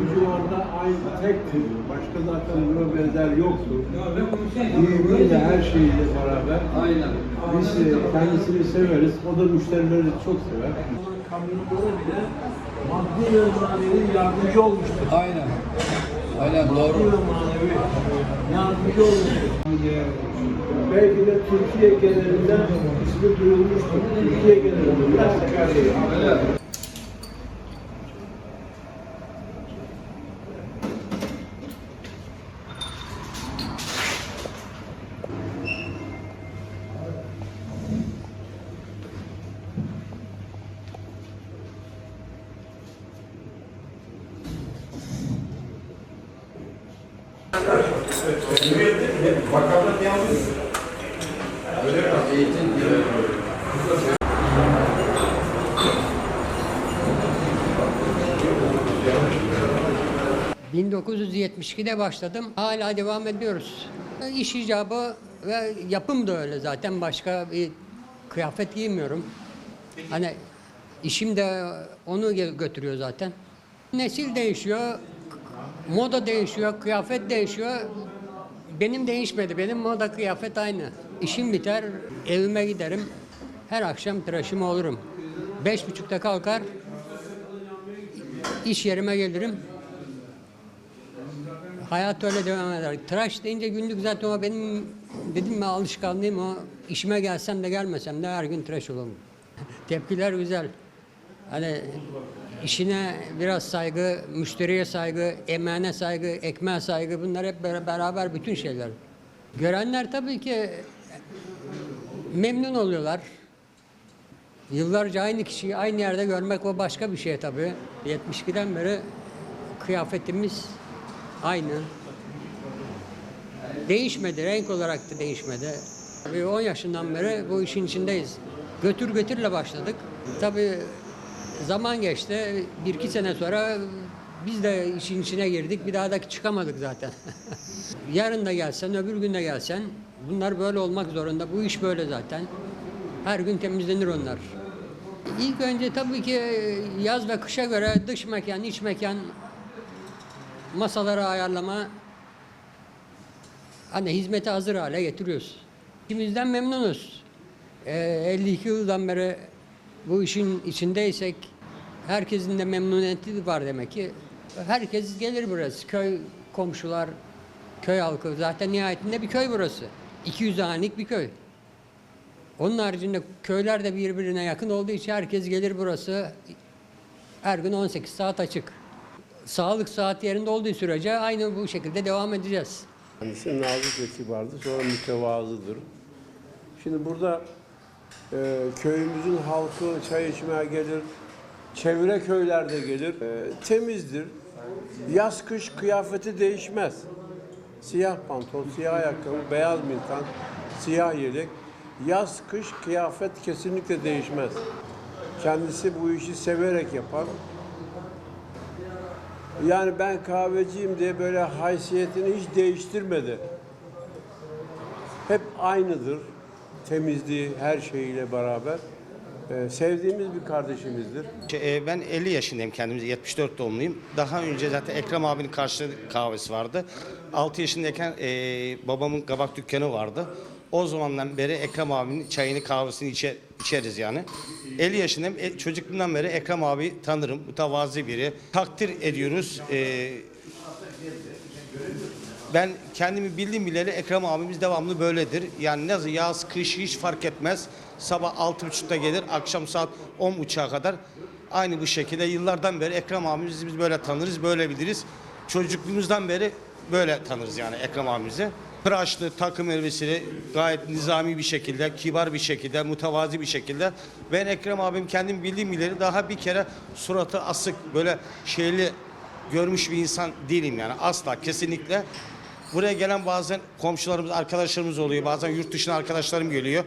Bizim orada aynı tekti. Başka zaten buna benzer yoktu. Giyimiyle her şeyiyle beraber. Aynen. Biz e, kendisini severiz. O da müşterileri çok sever. Kamyonlara bile maddi ve manevi yardımcı olmuştur. Aynen. Aynen Maddi doğru. ve manevi yardımcı olmuştur. Belki de Türkiye genelinde ismi duyulmuştur. Türkiye genelinde biraz seferdeyiz. Öyle. Eğitim gibi. 1972'de başladım. Hala devam ediyoruz. İş icabı ve yapım da öyle zaten. Başka bir kıyafet giymiyorum. Hani işim de onu gö- götürüyor zaten. Nesil değişiyor, moda değişiyor, kıyafet değişiyor. Benim değişmedi. Benim moda kıyafet aynı. İşim biter, evime giderim. Her akşam tıraşım olurum. Beş buçukta kalkar, iş yerime gelirim. Hayat öyle devam eder. Tıraş deyince günlük zaten o benim dedim mi alışkanlığım o. İşime gelsem de gelmesem de her gün tıraş olurum. Tepkiler güzel. Hani işine biraz saygı, müşteriye saygı, emeğine saygı, ekmeğe saygı bunlar hep bera- beraber bütün şeyler. Görenler tabii ki memnun oluyorlar. Yıllarca aynı kişiyi aynı yerde görmek o başka bir şey tabii. 72'den beri kıyafetimiz aynı. Değişmedi, renk olarak da değişmedi. Tabii 10 yaşından beri bu işin içindeyiz. Götür götürle başladık. Tabii zaman geçti. Bir iki sene sonra biz de işin içine girdik. Bir daha da çıkamadık zaten. Yarın da gelsen, öbür gün de gelsen bunlar böyle olmak zorunda. Bu iş böyle zaten. Her gün temizlenir onlar. İlk önce tabii ki yaz ve kışa göre dış mekan, iç mekan masaları ayarlama hani hizmete hazır hale getiriyoruz. İkimizden memnunuz. Ee, 52 yıldan beri bu işin içindeysek herkesin de memnuniyeti var demek ki. Herkes gelir burası. Köy komşular, köy halkı. Zaten nihayetinde bir köy burası. 200 hanelik bir köy. Onun haricinde köyler de birbirine yakın olduğu için herkes gelir burası. Her gün 18 saat açık. Sağlık saat yerinde olduğu sürece aynı bu şekilde devam edeceğiz. Kendisi nazik ve kibardır, sonra mütevazıdır. Şimdi burada e, köyümüzün halkı çay içmeye gelir, çevre köylerde gelir. E, temizdir. Yaz kış kıyafeti değişmez. Siyah pantolon, siyah ayakkabı, beyaz mintan, siyah yelek. Yaz kış kıyafet kesinlikle değişmez. Kendisi bu işi severek yapar. Yani ben kahveciyim diye böyle haysiyetini hiç değiştirmedi. Hep aynıdır. Temizliği her şeyiyle beraber. Ee, sevdiğimiz bir kardeşimizdir. Şey, e, Ben 50 yaşındayım kendimiz 74 doğumluyum. Daha önce zaten Ekrem abinin karşı kahvesi vardı. 6 yaşındayken e, babamın kabak dükkanı vardı. O zamandan beri Ekrem abinin çayını kahvesini içe, içeriz yani. 50 yaşındayım. E, çocukluğumdan beri Ekrem abi tanırım. Mütevazi biri. Takdir ediyoruz. E, ben kendimi bildiğim bileli Ekrem abimiz devamlı böyledir. Yani ne yaz, kış hiç fark etmez. Sabah 6.30'da gelir, akşam saat 10.30'a kadar aynı bu şekilde yıllardan beri Ekrem abimizi biz böyle tanırız, böyle biliriz. Çocukluğumuzdan beri böyle tanırız yani Ekrem abimizi. Tıraşlı, takım elbiseli, gayet nizami bir şekilde, kibar bir şekilde, mütevazi bir şekilde. Ben Ekrem abim kendim bildiğim bileli daha bir kere suratı asık, böyle şeyli görmüş bir insan değilim yani asla kesinlikle. Buraya gelen bazen komşularımız, arkadaşlarımız oluyor. Bazen yurt dışına arkadaşlarım geliyor.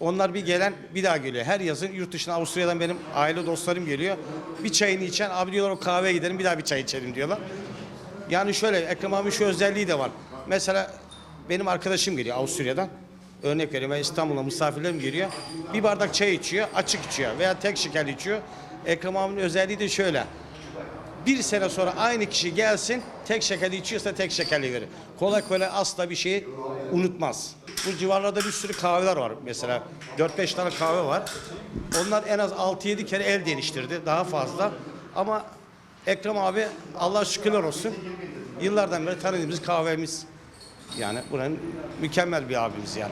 Onlar bir gelen bir daha geliyor. Her yazın yurt dışına Avusturya'dan benim aile dostlarım geliyor. Bir çayını içen abi diyorlar o kahveye gidelim bir daha bir çay içelim diyorlar. Yani şöyle Ekrem abi şu özelliği de var. Mesela benim arkadaşım geliyor Avusturya'dan. Örnek ben İstanbul'a misafirlerim geliyor. Bir bardak çay içiyor, açık içiyor veya tek şekerli içiyor. Ekrem abinin özelliği de şöyle. Bir sene sonra aynı kişi gelsin, tek şekerli içiyorsa tek şekerli verir. Kolay kolay asla bir şeyi unutmaz. Bu civarlarda bir sürü kahveler var mesela. 4-5 tane kahve var. Onlar en az 6-7 kere el değiştirdi, daha fazla. Ama Ekrem abi Allah şükürler olsun. Yıllardan beri tanıdığımız kahvemiz. Yani buranın mükemmel bir abimiz yani.